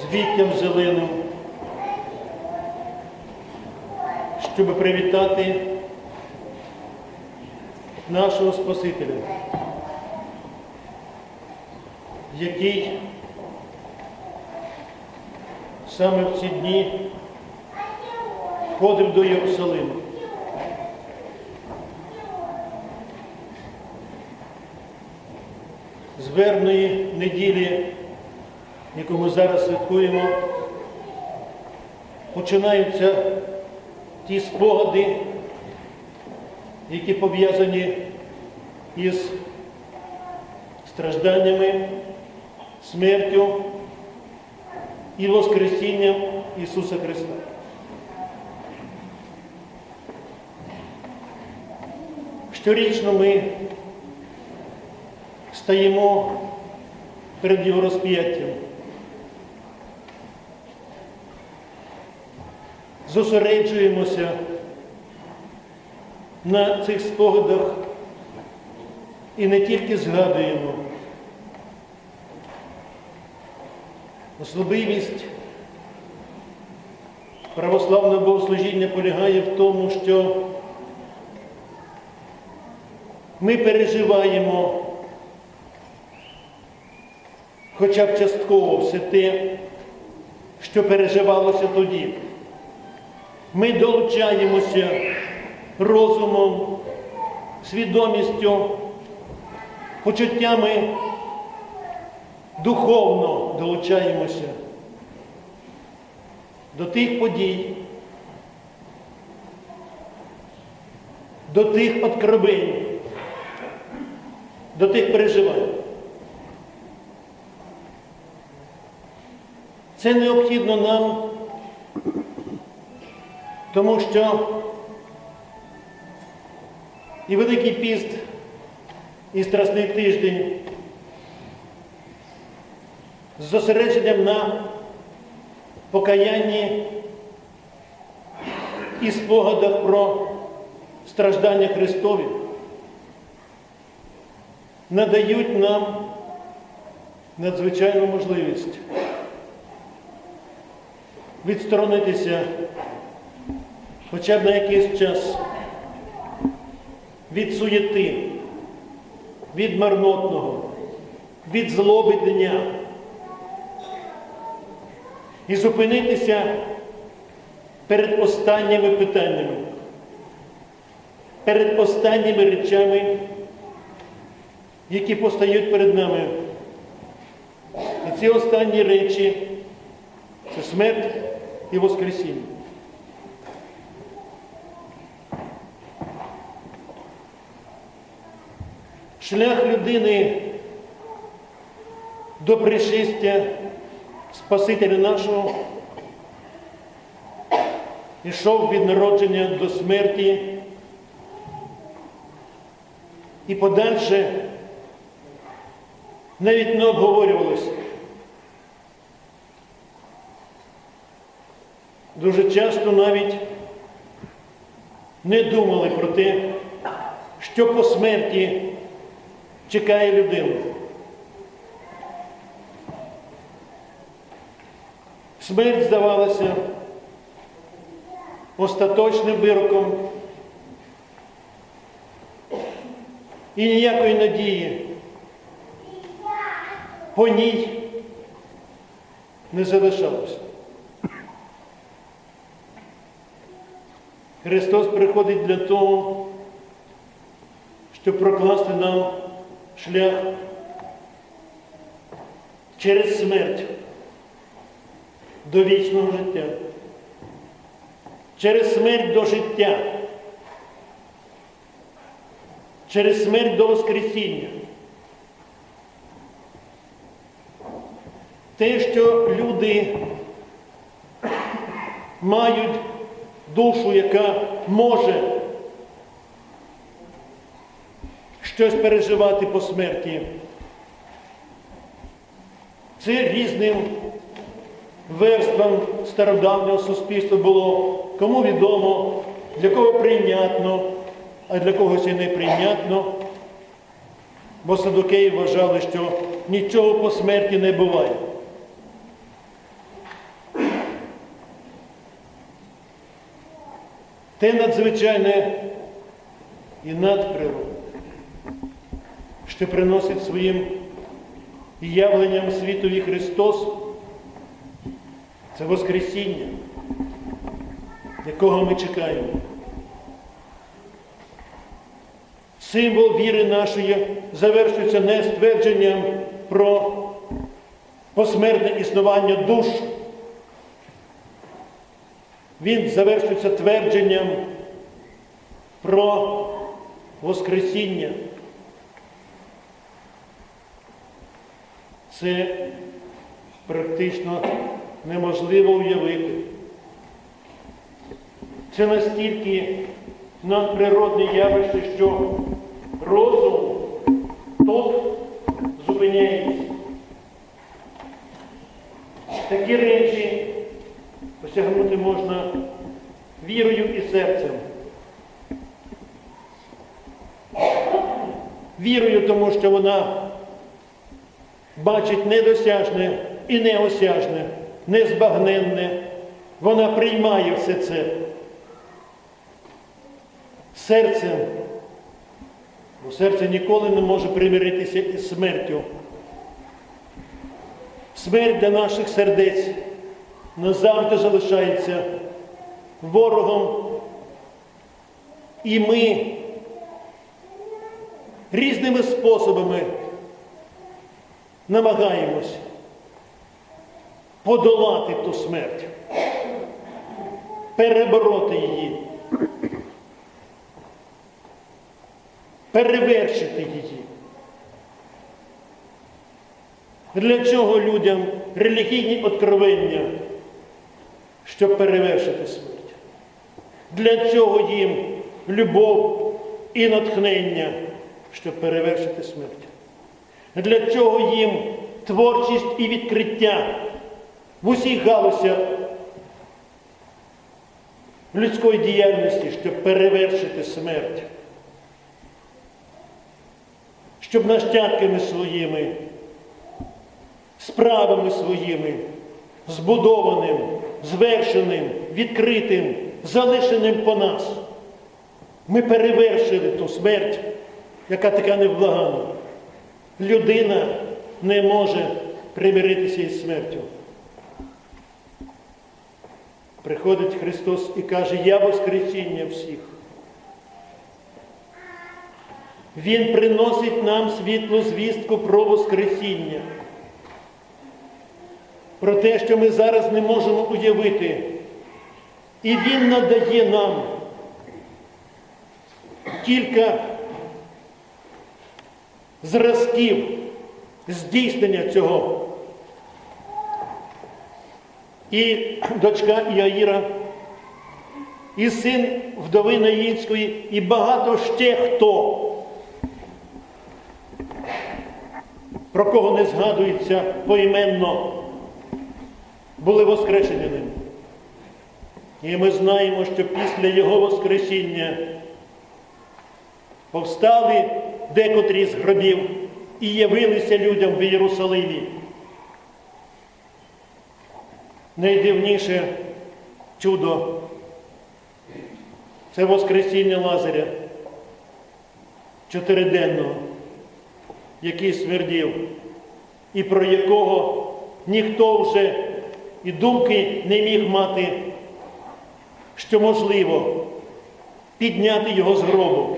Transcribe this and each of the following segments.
з віттям зеленим, щоб привітати нашого Спасителя, який саме в ці дні входив до Єрусалиму. З вербної неділі, яку ми зараз святкуємо, починаються ті спогади, які пов'язані із стражданнями, смертю і Воскресінням Ісуса Христа. Щорічно ми стаємо перед Його розп'яттям. Зосереджуємося на цих спогадах і не тільки згадуємо. Особливість православного богослужіння полягає в тому, що ми переживаємо хоча б частково все те, що переживалося тоді. Ми долучаємося розумом, свідомістю, почуттями духовно долучаємося до тих подій, до тих откровень, до тих переживань. Це необхідно нам, тому що і Великий піст, і Страсний тиждень з зосередженням на покаянні і спогадах про страждання Христові надають нам надзвичайну можливість відсторонитися хоча б на якийсь час від суєти, від марнотного, від злоби дня і зупинитися перед останніми питаннями, перед останніми речами, які постають перед нами. І ці останні речі це смерть і Воскресіння. Шлях людини до пришестя Спасителя нашого ішов від народження до смерті і подальше навіть не обговорювалося. Дуже часто навіть не думали про те, що по смерті чекає людину. Смерть здавалася остаточним вироком і ніякої надії по ній не залишалося. Христос приходить для того, щоб прокласти нам шлях через смерть до вічного життя, через смерть до життя, через смерть до Воскресіння. Те, що люди мають душу, яка може щось переживати по смерті. Це різним верствам стародавнього суспільства було кому відомо, для кого прийнятно, а для когось і неприйнятно. Бо садокеї вважали, що нічого по смерті не буває. Те надзвичайне і надприродне, що приносить своїм явленням світові Христос, це Воскресіння, якого ми чекаємо. Символ віри нашої завершується не ствердженням про посмертне існування душ. Він завершується твердженням про Воскресіння. Це практично неможливо уявити. Це настільки надприродне явище, що розум тут зупиняється. Такі речі осягнути можна вірою і серцем. Вірою, тому що вона бачить недосяжне і неосяжне, незбагненне. Вона приймає все це. Серцем, бо серце ніколи не може примиритися із смертю. Смерть для наших сердець назавжди залишається ворогом. І ми різними способами намагаємось подолати ту смерть, перебороти її, перевершити її. Для чого людям релігійні откровення, щоб перевершити смерть? Для чого їм любов і натхнення, щоб перевершити смерть? Для чого їм творчість і відкриття в усіх галузях людської діяльності, щоб перевершити смерть? Щоб нащадками своїми, справами своїми, збудованим, звершеним, відкритим, залишеним по нас, ми перевершили ту смерть, яка така невблагана. Людина не може примиритися із смертю. Приходить Христос і каже, я Воскресіння всіх. Він приносить нам світлу звістку про Воскресіння. Про те, що ми зараз не можемо уявити. І Він надає нам кілька зразків здійснення цього. І дочка Іаїра, і син вдови Наїнської, і багато ще хто, про кого не згадується поіменно, були воскрешені ним. І ми знаємо, що після Його Воскресіння повстали декотрі з гробів і явилися людям в Єрусалимі. Найдивніше чудо це Воскресіння Лазаря чотириденного, який смердів, і про якого ніхто вже і думки не міг мати, що можливо підняти його з гробу.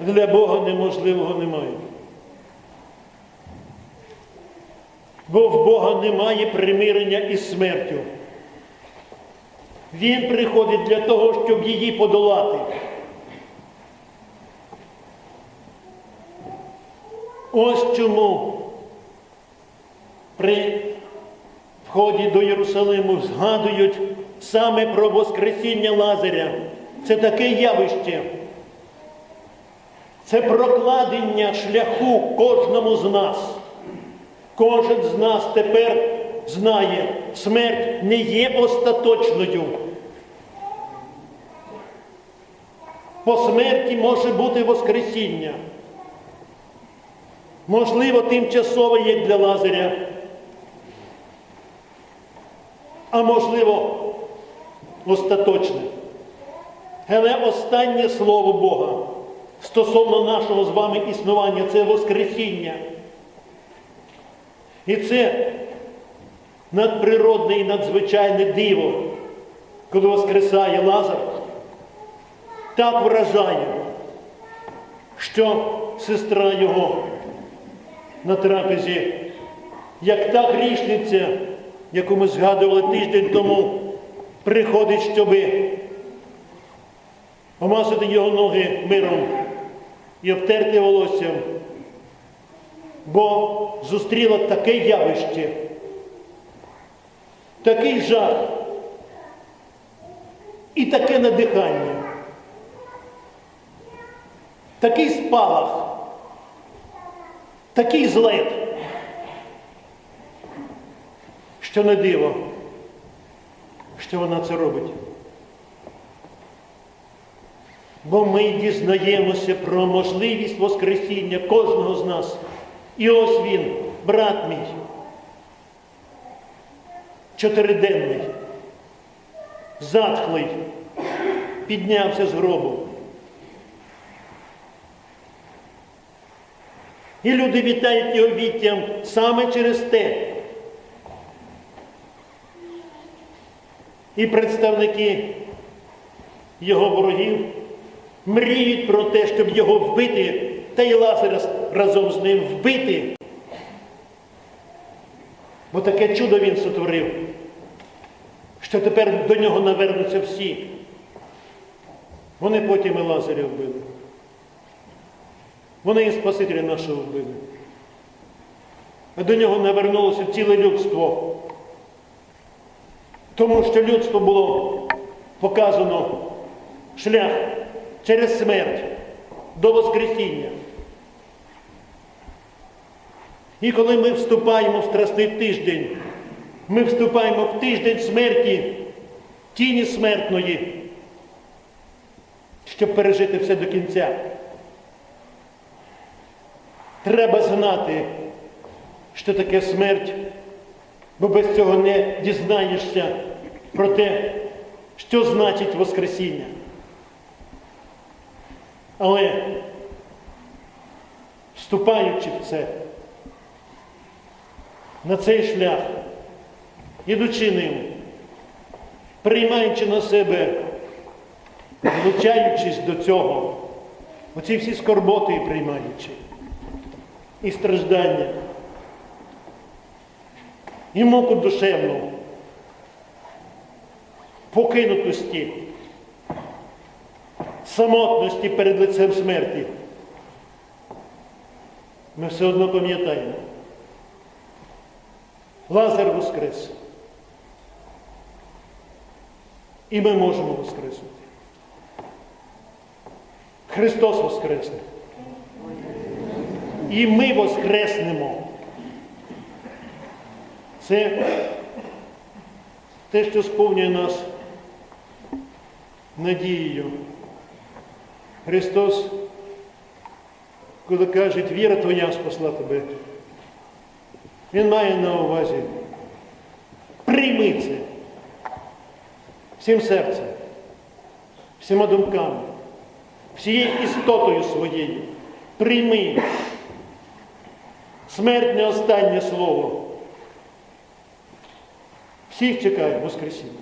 Для Бога неможливого немає. Бо в Бога немає примирення із смертю. Він приходить для того, щоб її подолати. Ось чому при вході до Єрусалиму згадують саме про Воскресіння Лазаря. Це таке явище. Це прокладення шляху кожному з нас Кожен з нас тепер знає, смерть не є остаточною. По смерті може бути Воскресіння. Можливо, тимчасове як для Лазаря, а можливо, остаточне. Але останнє слово Бога стосовно нашого з вами існування це Воскресіння. І це надприродне і надзвичайне диво, коли воскресає Лазар, так вражає, що сестра його на трапезі, як та грішниця, яку ми згадували тиждень тому, приходить, щоби помазати його ноги миром і обтерти волоссям, бо зустріла таке явище, такий жах і таке надихання, такий спалах, такий злет, що не диво, що вона це робить. Бо ми дізнаємося про можливість Воскресіння кожного з нас. І ось він, брат мій, чотириденний, затхлий, піднявся з гробу. І люди вітають його віттям саме через те. І представники його ворогів мріють про те, щоб його вбити, та й Лазаря разом з ним вбити. Бо таке чудо він сотворив, що тепер до нього навернуться всі. Вони потім і Лазаря вбили. Вони і Спасителя нашого вбили. А до нього навернулося ціле людство. Тому що людство було показано шлях через смерть до Воскресіння. І коли ми вступаємо в страсний тиждень, ми вступаємо в тиждень смерті, тіні смертної, щоб пережити все до кінця. Треба знати, що таке смерть, бо без цього не дізнаєшся про те, що значить Воскресіння. Але вступаючи в це, на цей шлях, ідучи ним, приймаючи на себе, влучаючись до цього, оці всі скорботи приймаючи, і страждання, і муку душевну, покинутості, самотності перед лицем смерті. Ми все одно пам'ятаємо. Лазар воскрес. І ми можемо воскреснути. Христос воскресне. І ми воскреснемо. Це те, що сповнює нас надією. Христос, коли каже, віра твоя спасла тебе, Він має на увазі. Прийми це всім серцем, всіма думками, всією істотою своєю. Прийми. Смерть не останнє слово. Всіх чекають Воскресіння.